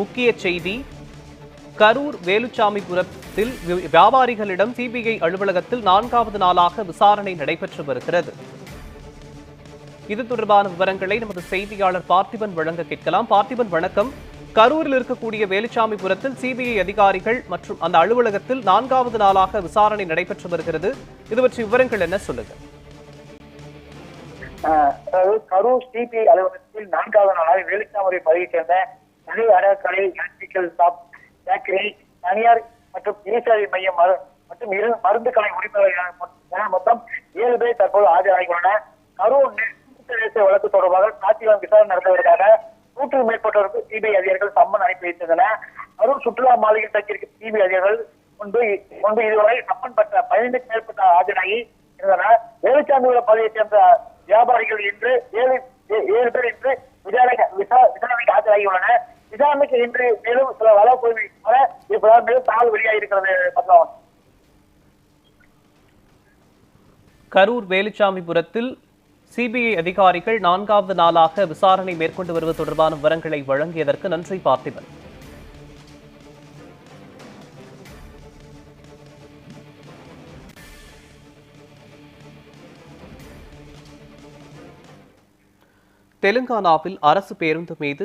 முக்கிய செய்தி கரூர் வேலுச்சாமிபுரத்தில் வியாபாரிகளிடம் சிபிஐ அலுவலகத்தில் நான்காவது நாளாக விசாரணை நடைபெற்று வருகிறது. இது தொடர்பான விவரங்களை நமது செய்தியாளர் பார்த்திபன் வழங்க கேட்கலாம். பார்த்திபன் வணக்கம். கரூரில் இருக்கக்கூடிய வேலுச்சாமிபுரத்தில் சிபிஐ அதிகாரிகள் மற்றும் அந்த அலுவலகத்தில் நான்காவது நாளாக விசாரணை நடைபெற்று வருகிறது. இது பற்றி விவரங்கள் என்ன சொல்லுங்க. கரூர் சிபிஐ அலுவலகத்தில் நான்காவது நாளாக வேலுச்சாமரை பதவியை சேர்ந்த நகை அறக்கடை எலக்ட்ரிக்கல் ஷாப் பேக்கரி தனியார் மற்றும் ஈசாரி மையம் மற்றும் இரு மருந்து கடை உரிமையாளர்கள் என மொத்தம் ஏழு பேர் தற்போது ஆஜராகியுள்ளனர். கரூர் நெ- வழக்கு தொடர்பாக சாட்சியம் விசாரணை நடத்துவதற்காக நூற்றுக்கு மேற்பட்டோருக்கு சிபிஐ அதிகாரிகள் சம்மன் அனுப்பி வைத்திருந்தனர் கரூர் சுற்றுலா மாளிகை தங்கியிருக்கும் சிபிஐ அதிகாரிகள் முன்பு முன்பு இதுவரை சம்மன் பெற்ற பதினைந்துக்கு மேற்பட்ட ஆஜராகி இருந்தனர். வேலுச்சாமி பகுதியைச் சேர்ந்த வியாபாரிகள் இன்று ஏழு ஏழு பேர் இன்று விசாரணை விசாரணைக்கு ஆஜராகியுள்ளனர். விசாரணைக்கு இன்று மேலும் சில வளர்ப்பு வர இப்போதான் மேலும் தகவல் வெளியாகிருக்கிறது பத்மாவன் கரூர் வேலுச்சாமிபுரத்தில் சிபிஐ அதிகாரிகள் நான்காவது நாளாக விசாரணை மேற்கொண்டு வருவது தொடர்பான விவரங்களை வழங்கியதற்கு நன்றி பார்த்திபன். தெலுங்கானாவில் அரசு பேருந்து மீது